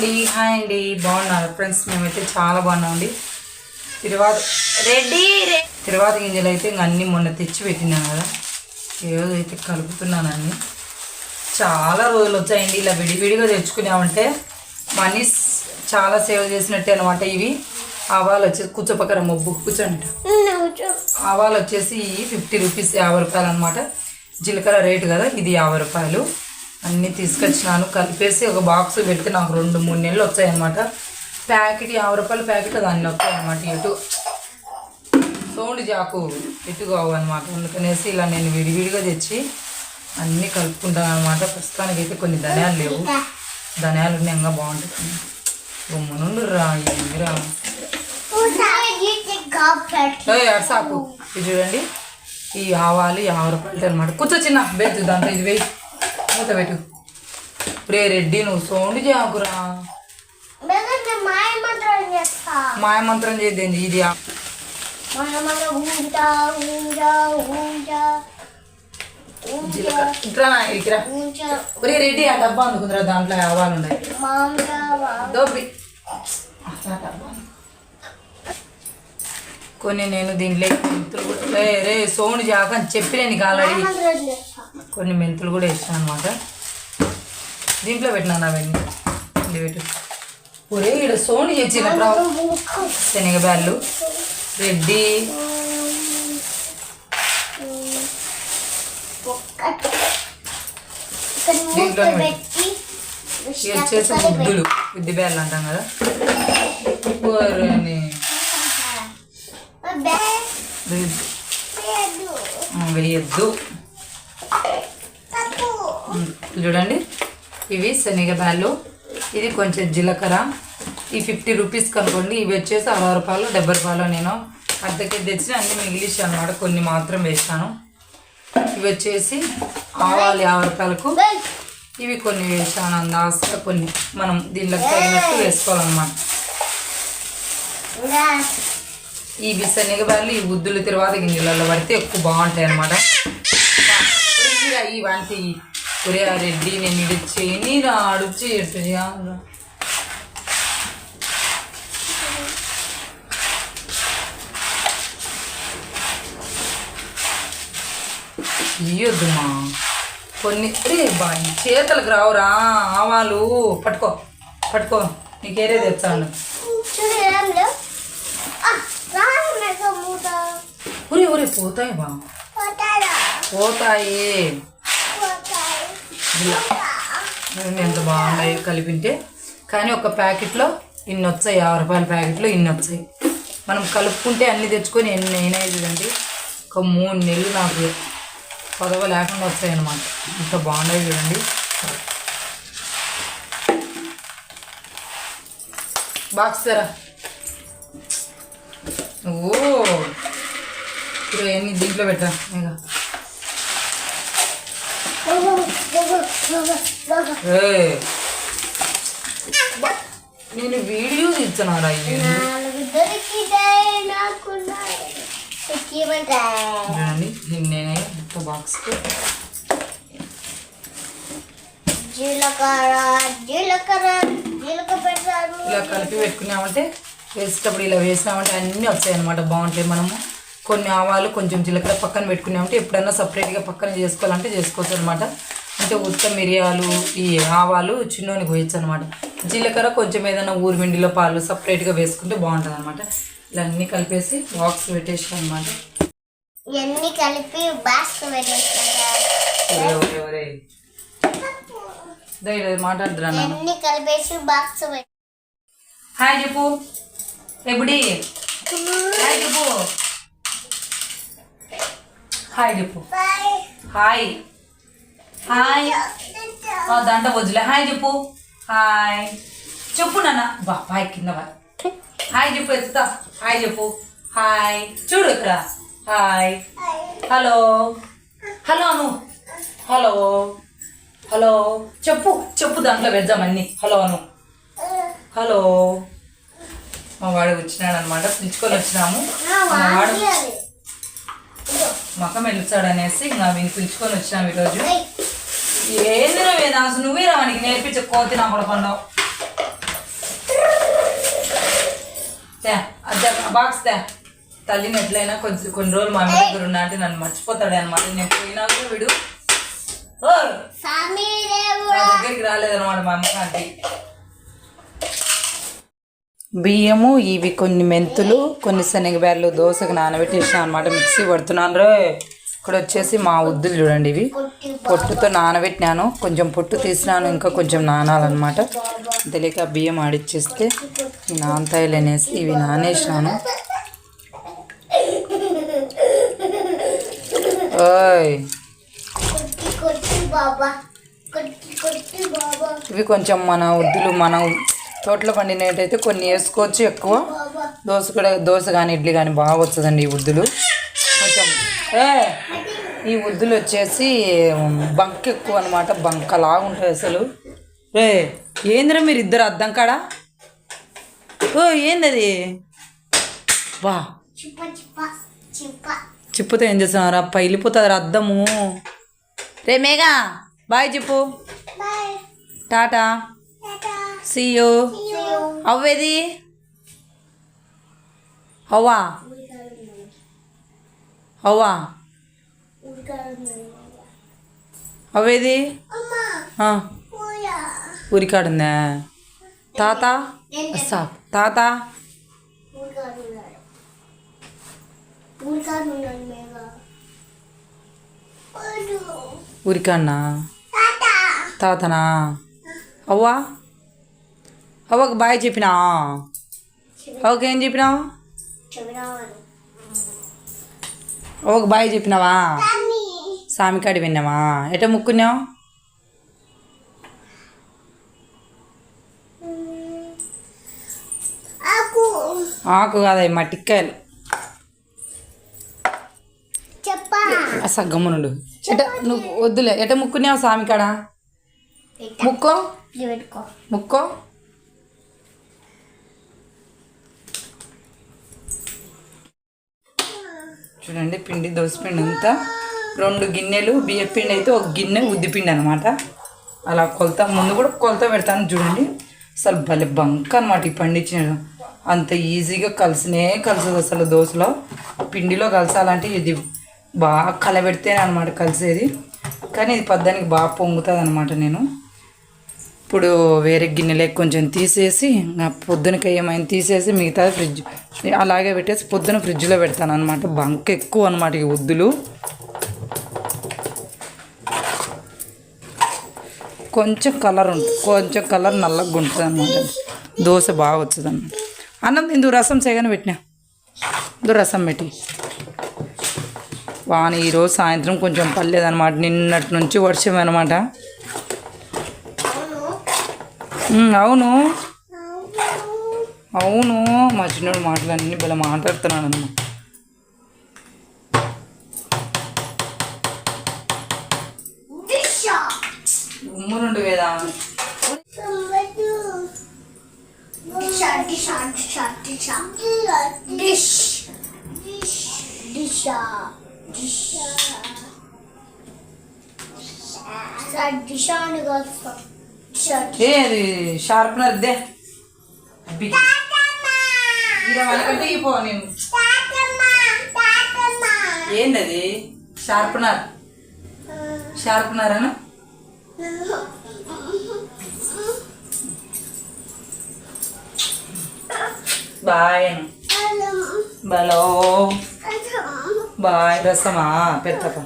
అండి. హాయ్ అండి. బాగున్నారు? ఫ్రెండ్స్ మేమైతే చాలా బాగున్నామండి. తిరువాత రెడ్డి రే తిరువాత గింజలు అయితే ఇంక అన్నీ మొన్న తెచ్చి పెట్టినాను కదా. ఈరోజు అయితే కలుపుతున్నాను చాలా రోజులు వచ్చాయండి ఇలా విడివిడిగా తెచ్చుకున్నామంటే మనీ చాలా సేవ్ చేసినట్టే అనమాట ఇవి. ఆవాలు వచ్చేసి కూర్చోపక్కన మొబ్బు కూర్చోండి. ఆవాలు వచ్చేసి ఫిఫ్టీ రూపీస్ యాభై రూపాయలు అనమాట జీలకర్ర రేటు కదా ఇది యాభై రూపాయలు. అన్నీ తీసుకొచ్చినాను. కలిపేసి ఒక బాక్స్ పెడితే నాకు రెండు మూడు నెలలు వచ్చాయన్నమాట. ప్యాకెట్ యాభై రూపాయల ప్యాకెట్ దాన్ని వచ్చాయన్నమాట ఇటు. సౌండ్ జాకు ఇటు అనమాట అందుకనేసి ఇలా నేను విడివిడిగా తెచ్చి అన్నీ కలుపుకుంటాను అనమాట ప్రస్తుతానికి అయితే కొన్ని ధనియాలు లేవు. ధనియాలు ఉన్నాయి ఇంకా బాగుంటుంది గమ్మునుండు రా ఏమి రా? ఇది చూడండి. ఈ ఆవాలు యాభై రూపాయలు అనమాట కూర్చో చిన్న బెచ్చు దాంట్లో ఇది వెయ్యి మూత పెట్టు. రే రెడ్డి నువ్వు సౌండ్ చేయకురా మాయమంత్రం చేద్దేంది? ఇది ఒరే రెడ్డి ఆ డబ్బా అందుకుందిరా దాంట్లో ఆవాలు ఉన్నాయి. కొన్ని నేను దీంట్లో రే రే సౌండ్ చెప్పిన నీకు ఆల్రెడీ. కొన్ని మెంతులు కూడా వేసాను అనమాట దీంట్లో పెట్టినాను అవన్నీ? పెట్టు. ఒరే ఇక్కడ సోని చేసిన శనగబ్యాళ్ళు రెడ్డి. ఇవి వచ్చేసి ముద్దులు ఉద్ది బ్యాళ్ళు అంటాం కదా. వేయద్దు. చూడండి. ఇవి శనగబ్యాళ్ళు ఇది కొంచెం జీలకర్ర. ఈ ఫిఫ్టీ రూపీస్ కనుకోండి. ఇవి వచ్చేసి అరవై రూపాయలు డెబ్బై రూపాయలు నేను అర్ధకి తెచ్చిన అన్ని మిగిలిసి అనమాట కొన్ని మాత్రం వేసాను ఇవి వచ్చేసి ఆవాలు యాభై రూపాయలకు. ఇవి కొన్ని వేసాను అందాస్త కొన్ని మనం దీనిలోకి తగినట్టు వేసుకోవాలన్నమాట. ఈ శనగబాలు ఈ ఉద్దుల తర్వాత గింజలలో పడితే ఎక్కువ బాగుంటాయి అనమాట ఇవంటి రెడ్డి నేను ఇది చేయని రా అడుచి ఎట్టు చేయాలి ఇయ్యొద్దుమా కొన్ని రే బాయ్ చేతులకు రావురా ఆవాలు. పట్టుకో పట్టుకో. నీకేరే తెచ్చాను ఒరే ఒరే పోతాయి బా? పోతాయి. ఇలా. ఎంత బాగున్నాయి కలిపింటే. కానీ ఒక ప్యాకెట్లో ఇన్ని వచ్చాయి యాభై రూపాయల ప్యాకెట్లో ఇన్ని వచ్చాయి మనం కలుపుకుంటే అన్ని తెచ్చుకొని ఎన్ని అయినాయి చూడండి. ఒక మూడు నెలలు నాకు పదవ లేకుండా వస్తాయి అన్నమాట. ఇంత బాగున్నాయి చూడండి. బాక్స్ తెరా. ఓ! ఇప్పుడు దీంట్లో పెట్టా ఇక నేను వీడియో తీస్తున్నారా నేనే ఒక జీలకర్ర జీలకర్ర పెడతారు ఇలా కలిపి పెట్టుకున్నామంటే వేసేటప్పుడు ఇలా వేసినామంటే అన్నీ వస్తాయి అనమాట బాగుంటాయి మనము. కొన్ని ఆవాలు కొంచెం జీలకర్ర పక్కన పెట్టుకున్నామంటే ఎప్పుడైనా సపరేట్గా పక్కన చేసుకోవాలంటే చేసుకోవచ్చు అనమాట అంటే ఉత్త మిరియాలు ఈ ఆవాలు చిన్నోనికి వేయచ్చు అనమాట జీలకర్ర కొంచెం ఏదైనా ఊరిమిండిలో పాలు సపరేట్గా వేసుకుంటే బాగుంటుంది అనమాట ఇలా అన్నీ కలిపేసి బాక్స్ పెట్టేసి అనమాట ఇవన్నీ కలిపి బాక్స్ పెట్టేస్తారు మాట్లాడుతున్నా నాన్న. ఇవన్నీ కలిపేసి బాక్స్ హాయ్ చెప్పు. ఎప్పుడి హాయ్ చెప్పు. హాయ్ చెప్పు. హాయ్. హాయ్ ఆ, దాంట్లో వద్దులే. హాయ్ చెప్పు. హాయ్ చెప్పు నాన్న. బా బాయ్ కింద బాయ్ హాయ్ చెప్పు ఎత్తుతా. హాయ్ చెప్పు. హాయ్ చూడు ఇక్కడ. హాయ్ హలో హలో అను. హలో హలో చెప్పు. చెప్పు దాంట్లో వేద్దాం అన్ని. హలో అను. హలో మా వాడు వచ్చినాడు అనమాట పిలుచుకొని వచ్చినాము. మా వాడు మకం వెళ్తాడు అనేసి ఇంకా వీని పిలుచుకొని వచ్చినాము ఈరోజు. ఏంది నువ్వు అసలు నువ్వే రావానికి నేర్పించే కోతి నా కూడా పండవు తే అద్దె బాక్స్ తే. తల్లిని ఎట్లయినా కొంచెం కొన్ని రోజులు మా అమ్మ దగ్గర ఉన్నా అంటే నన్ను మర్చిపోతాడు అనమాట నేను పోయినా కూడా వీడు స్వామి నా దగ్గరికి రాలేదన్నమాట మా అమ్మ ఆంటీ బియ్యము ఇవి కొన్ని మెంతులు కొన్ని శనగబేర్లు దోశకు నానబెట్టేసిన అనమాట మిక్సీ పడుతున్నాను రే. ఇక్కడ వచ్చేసి మా ఉద్దులు చూడండి ఇవి. పొట్టుతో నానబెట్టినాను. కొంచెం పొట్టు తీసినాను ఇంకా కొంచెం నానాలన్నమాట. తెలియక బియ్యం ఆడిచ్చేస్తే ఈ నానతాయిలు అనేసి ఇవి నానేసినాను. ఓయ్. ఇవి కొంచెం మన ఉద్దులు మన తోటలో పండినట్టయితే కొన్ని వేసుకోవచ్చు ఎక్కువ. దోశ కూడా దోశ కానీ ఇడ్లీ కానీ బాగా వస్తుందండి ఈ ఉద్దులు కొంచెం ఈ ఉద్దులు వచ్చేసి బంక్ ఎక్కువ అనమాట బంకలాగా ఉంటాయి అసలు. రే ఏందిరా మీరు ఇద్దరు అద్దం కాడా? ఓ ఏంది అది వా చిప్ప చిప్ప చిప్ప. చిప్పుతో ఏం చేస్తున్నారా పైలిపోతుంది అద్దము. రే మేఘా. బాయ్ చెప్పు. టాటా. సీయూ అవ్వేది? అవ్వా. అవ్వా అవ్వేది అమ్మా ఆ, ఊయా ఊరికాడుందా తాత సా తాత ఊరికాడున్నాడు ఊరికాడున్నాడు మేఘా ఊరికాడనా టాటా తాతనా అవ్వా అవ్వకు బాయ్ చెప్పినా అవ్వకి ఏం చెప్పినావు అవ్వకు బాయ్ చెప్పినావా? సామికాడి విన్నావా? ఎట ముక్కున్నావు? ఆకు. ఆకు కాదు అవి మట్టికాయలు చెప్పా. ఆ సగ్గమ్మునుడు. ఎట నువ్వు వద్దులే ఎట ముక్కున్నావు సామికాడ ముక్కో? ముక్కో? చూడండి పిండి దోసపిండి అంతా రెండు గిన్నెలు బియ్యపిండి అయితే ఒక గిన్నె ఉద్దిపిండి అనమాట అలా కొలత ముందు కూడా కొలత పెడతాను చూడండి. అసలు భలే బంక్ అనమాట ఈ పండించిన అంత ఈజీగా కలిసినే కలిసదు అసలు దోశలో. పిండిలో కలసాలంటే ఇది బాగా కలబెడితేనే అనమాట కలిసేది. కానీ ఇది పద్దానికి బాగా పొంగుతుంది అనమాట నేను. ఇప్పుడు వేరే గిన్నెలోకి కొంచెం తీసేసి పొద్దునకి ఏమైనా తీసేసి మిగతా ఫ్రిడ్జ్ అలాగే పెట్టేసి పొద్దున ఫ్రిడ్జ్లో పెడతాను అనమాట బంక్ ఎక్కువ అనమాట ఈ ఉద్దులు కొంచెం కలర్ ఉంటుంది కొంచెం కలర్ నల్లగా ఉంటుంది అనమాట దోశ బాగా వచ్చింది అనమాట అన్నం ఇందు రసం సేగన పెట్టినా? ఇందు రసం పెట్టి. వాన ఈరోజు సాయంత్రం కొంచెం పర్లేదనమాట నిన్నటి నుంచి వర్షం అనమాట అవును. అవును మా చిన్నోడు మాటలన్నీ భలే మాట్లాడుతున్నాడు అన్న దిశ ఉమ్ము నుండి వేదా దిశ దిశ దిశ అని కాదు ఏ అది షార్ప్నర్ దే మనకంటే ఇపో నేను. ఏందది? షార్ప్నర్. షార్ప్నర్ అను. బాయ్ అను. బలో బాయ్ రసమా పెద్దపా